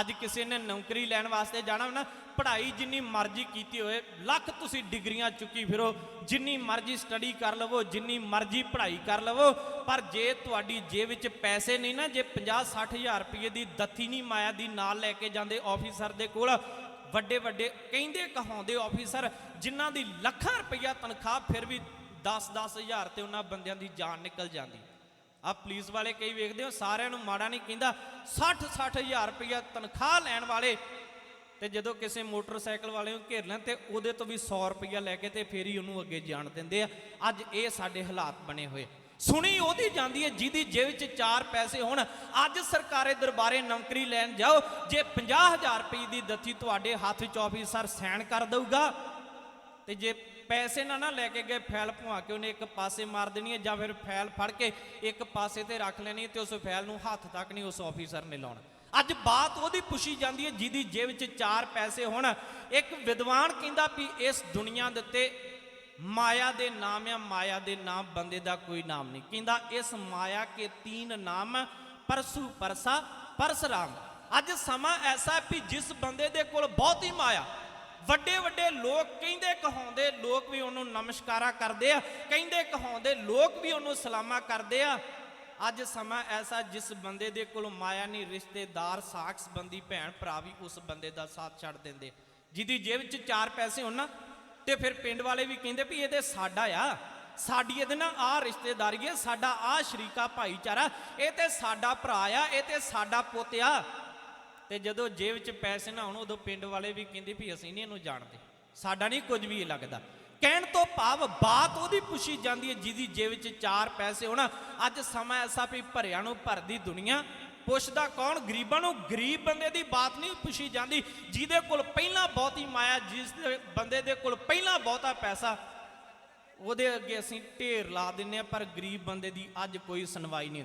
ਅੱਜ ਕਿਸੇ ਨੇ ਨੌਕਰੀ ਲੈਣ ਵਾਸਤੇ ਜਾਣਾ ਹੋਵੇ ਪੜ੍ਹਾਈ ਜਿੰਨੀ ਮਰਜ਼ੀ ਕੀਤੀ ਹੋਏ ਲੱਖ ਤੁਸੀਂ ਡਿਗਰੀਆਂ ਚੁੱਕੀ ਫਿਰੋ, ਜਿੰਨੀ ਮਰਜ਼ੀ ਸਟੱਡੀ ਕਰ ਲਵੋ, ਜਿੰਨੀ ਮਰਜ਼ੀ ਪੜ੍ਹਾਈ ਕਰ ਲਵੋ, ਪਰ ਜੇ ਤੁਹਾਡੀ ਜੇਬ ਵਿੱਚ ਪੈਸੇ ਨਹੀਂ ਨਾ, ਜੇ 50 60000 ਰੁਪਏ ਦੀ ਦੱਥੀ ਨਹੀਂ ਮਾਇਆ ਦੀ ਨਾਲ ਲੈ ਕੇ ਜਾਂਦੇ ਆਫੀਸਰ ਦੇ ਕੋਲ ਵੱਡੇ ਵੱਡੇ ਕਹਿੰਦੇ ਕਹਾਉਂਦੇ ਆਫੀਸਰ ਜਿਨ੍ਹਾਂ ਦੀ ਲੱਖਾਂ ਰੁਪਈਆ ਤਨਖਾਹ, ਫਿਰ ਵੀ 10-10 ਹਜ਼ਾਰ ਤੇ ਉਹਨਾਂ ਬੰਦਿਆਂ ਦੀ ਜਾਨ ਨਿਕਲ ਜਾਂਦੀ। ਆ ਪੁਲਿਸ ਵਾਲੇ ਕਈ ਵੇਖਦੇ ਹੋ, ਸਾਰਿਆਂ ਨੂੰ ਮਾੜਾ ਨਹੀਂ ਕਹਿੰਦਾ। 60-60 ਹਜ਼ਾਰ ਰੁਪਈਆ ਤਨਖਾਹ ਲੈਣ ਵਾਲੇ ਤੇ ਜਦੋਂ ਕਿਸੇ ਮੋਟਰਸਾਈਕਲ ਵਾਲੇ ਨੂੰ ਘੇਰ ਲੈਣ ਤੇ ਉਹਦੇ ਤੋਂ ਵੀ 100 ਰੁਪਈਆ ਲੈ ਕੇ ਤੇ ਫੇਰ ਹੀ ਉਹਨੂੰ ਅੱਗੇ ਜਾਣ ਦਿੰਦੇ ਆ। ਅੱਜ ਇਹ ਸਾਡੇ ਹਾਲਾਤ ਬਣੇ ਹੋਏ। ਸੁਣੀ ਉਹਦੀ ਜਾਂਦੀ ਹੈ, ਜਿਹਦੀ ਜੇਬ 'ਚ ਚਾਰ ਪੈਸੇ ਹੋਣ, ਅੱਜ ਸਰਕਾਰੇ ਦਰਬਾਰੇ ਨੌਕਰੀ ਲੈਣ ਜਾਓ, ਜੇ 50000 ਰੁਪਏ ਦੀ ਦੱਥੀ ਤੁਹਾਡੇ ਹੱਥ 'ਚ ਆਫੀਸਰ ਸਾਈਨ ਕਰ ਦਊਗਾ। ਤੇ ਜੇ ਪੈਸੇ ਨਾ ਨਾ ਲੈ ਕੇ ਗਏ, ਫੈਲ ਭਵਾ ਕੇ ਉਹਨੇ ਇੱਕ ਪਾਸੇ ਮਾਰ ਦੇਣੀ ਹੈ ਜਾਂ ਫਿਰ ਫੈਲ ਫੜ ਕੇ ਇੱਕ ਪਾਸੇ ਤੇ ਰੱਖ ਲੈਣੀ ਹੈ ਤੇ ਉਸ ਫੈਲ ਨੂੰ ਹੱਥ ਤੱਕ ਨਹੀਂ ਉਸ ਆਫੀਸਰ ਨੇ ਲਾਉਣਾ। ਅੱਜ ਬਾਤ ਉਹਦੀ ਪੁੱਛੀ ਜਾਂਦੀ ਹੈ ਜਿਹਦੀ ਜੇਬ ਵਿੱਚ ਚਾਰ ਪੈਸੇ ਹੋਣ। ਇੱਕ ਵਿਦਵਾਨ ਕਹਿੰਦਾ ਵੀ ਇਸ ਦੁਨੀਆ ਦੇ ਉੱਤੇ ਮਾਇਆ ਦੇ ਨਾਮ ਆ ਮਾਇਆ ਦੇ ਨਾਮ ਬੰਦੇ ਦਾ ਕੋਈ ਨਾਮ ਨਹੀਂ। ਕਹਿੰਦਾ ਇਸ ਮਾਇਆ ਕੇ ਤੀਨ ਨਾਮ ਪਰਸੂ ਪਰਸਾ ਪਰਸਰਾਮ। ਅੱਜ ਸਮਾਂ ਐਸਾ ਵੀ ਜਿਸ ਬੰਦੇ ਦੇ ਕੋਲ ਬਹੁਤੀ ਮਾਇਆ ਵੱਡੇ ਵੱਡੇ ਲੋਕ ਕਹਿੰਦੇ ਕਹਾਉਂਦੇ, ਲੋਕ ਵੀ ਉਹਨੂੰ ਨਮਸਕਾਰਾ ਕਰਦੇ ਆ, ਕਹਿੰਦੇ ਕਹਾਉਂਦੇ, ਲੋਕ ਵੀ ਉਹਨੂੰ ਸਲਾਮਾ ਕਰਦੇ ਆ। ਅੱਜ ਸਮਾਂ ਐਸਾ ਜਿਸ ਬੰਦੇ ਦੇ ਕੋਲ ਮਾਇਆ ਨਹੀਂ, ਰਿਸ਼ਤੇਦਾਰ ਸਾਖ ਸੰਬੰਧੀ ਭੈਣ ਭਰਾ ਵੀ ਉਸ ਬੰਦੇ ਦਾ ਸਾਥ ਛੱਡ ਦਿੰਦੇ। ਜਿਹਦੀ ਜੇਬ 'ਚ ਚਾਰ ਪੈਸੇ ਹੋਣ ਨਾ, ਤੇ ਫਿਰ ਪਿੰਡ ਵਾਲੇ ਵੀ ਕਹਿੰਦੇ ਵੀ ਇਹ ਇਹਦੇ ਸਾਡਾ ਆ। ਸਾਡੀ ਇਹਦੇ ਨਾਲ ਆ ਰਿਸ਼ਤੇਦਾਰੀ ਹੈ ਸਾਡਾ ਆ ਸ਼ਰੀਕਾ ਭਾਈਚਾਰਾ, ਇਹ ਤੇ ਸਾਡਾ ਭਰਾ ਆ, ਇਹ ਤੇ ਸਾਡਾ ਪੁੱਤ ਆ। ਤੇ ਜਦੋਂ ਜੇਬ 'ਚ ਪੈਸੇ ਨਾ ਹੋਣ, ਉਦੋਂ ਪਿੰਡ ਵਾਲੇ ਵੀ ਕਹਿੰਦੇ ਵੀ ਅਸੀਂ ਨਹੀਂ ਇਹਨੂੰ ਜਾਣਦੇ। ਸਾਡਾ ਨਹੀਂ ਕੁਝ ਵੀ ਲੱਗਦਾ। ਕਹਿਣ ਤੋਂ ਭਾਵ ਬਾਤ ਉਹਦੀ ਪੁੱਛੀ ਜਾਂਦੀ ਹੈ, ਜਿਹਦੀ ਜੇਬ 'ਚ ਚਾਰ ਪੈਸੇ ਹੋਣ। ਅੱਜ ਸਮਾਂ ਐਸਾ ਵੀ ਭਰਿਆ ਨੂੰ ਭਰਦੀ ਦੁਨੀਆ। ਪੁੱਛਦਾ ਕੌਣ? ਗਰੀਬਾਂ ਨੂੰ। ਗਰੀਬ ਬੰਦੇ ਦੀ ਬਾਤ ਨਹੀਂ ਪੁੱਛੀ ਜਾਂਦੀ। ਜਿਹਦੇ ਕੋਲ ਪਹਿਲਾਂ ਬਹੁਤੀ ਮਾਇਆ, ਜਿਸ ਬੰਦੇ ਦੇ ਕੋਲ ਪਹਿਲਾਂ ਬਹੁਤਾ ਪੈਸਾ, ਉਹਦੇ ਅੱਗੇ ਅਸੀਂ ਢੇਰ ਲਾ ਦਿੰਨੇ ਆ ਪਰ ਗਰੀਬ ਬੰਦੇ ਦੀ ਅੱਜ ਕੋਈ ਸੁਣਵਾਈ ਨਹੀਂ ਹੁੰਦੀ।